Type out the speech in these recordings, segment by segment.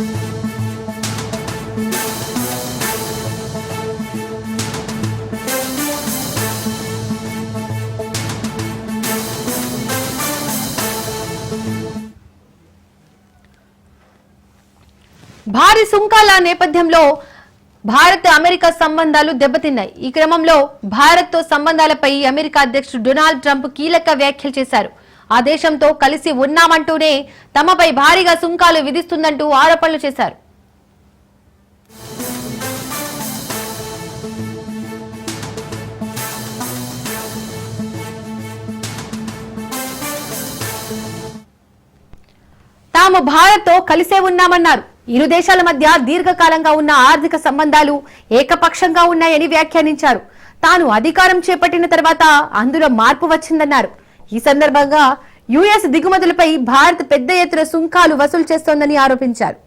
భారీ సుంకాల నేపథ్యంలో భారత్ అమెరికా సంబంధాలు దెబ్బతిన్నాయి. ఈ క్రమంలో భారత్తో సంబంధాలపై అమెరికా అధ్యక్షుడు డొనాల్డ్ ట్రంప్ కీలక వ్యాఖ్యలు చేశారు. ఆ దేశంతో కలిసి ఉన్నామంటూనే తమపై భారీగా సుంకాలు విధిస్తుందంటూ ఆరోపణలు చేశారు. తాము భారత్తో కలిసే ఉన్నామన్నారు. ఇరు దేశాల మధ్య దీర్ఘకాలంగా ఉన్న ఆర్థిక సంబంధాలు ఏకపక్షంగా ఉన్నాయని వ్యాఖ్యానించారు. తాను అధికారం చేపట్టిన తర్వాత అందులో మార్పు వచ్చిందన్నారు. ఈ సందర్భంగా యుఎస్ దిగుమతులపై భారత్ పెద్ద ఎత్తున సుంకాలు వసూలు చేస్తోందని ఆరోపించారు.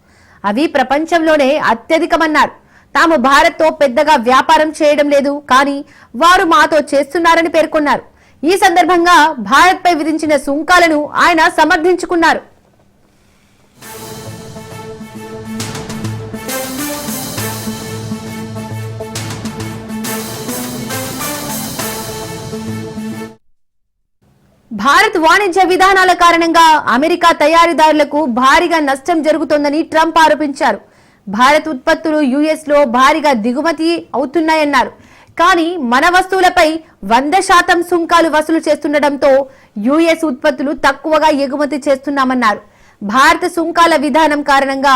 అవి ప్రపంచంలోనే అత్యధికమన్నారు. తాము భారత్తో పెద్దగా వ్యాపారం చేయడం లేదు కానీ వారు మాతో చేస్తున్నారని పేర్కొన్నారు. ఈ సందర్భంగా భారత్పై విధించిన సుంకాలను ఆయన సమర్థించుకున్నారు. భారత్ వాణిజ్య విధానాల కారణంగా అమెరికా తయారీదారులకు భారీగా నష్టం జరుగుతోందని ట్రంప్ ఆరోపించారు. భారత్ ఉత్పత్తులు యుఎస్లో భారీగా దిగుమతి అవుతున్నాయన్నారు. కానీ మన వస్తువులపై వంద శాతం సుంకాలు వసూలు చేస్తుండటంతో యుఎస్ ఉత్పత్తులు తక్కువగా ఎగుమతి చేస్తున్నామన్నారు. భారత సుంకాల విధానం కారణంగా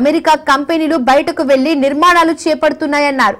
అమెరికా కంపెనీలు బయటకు వెళ్ళి నిర్మాణాలు చేపడుతున్నాయన్నారు.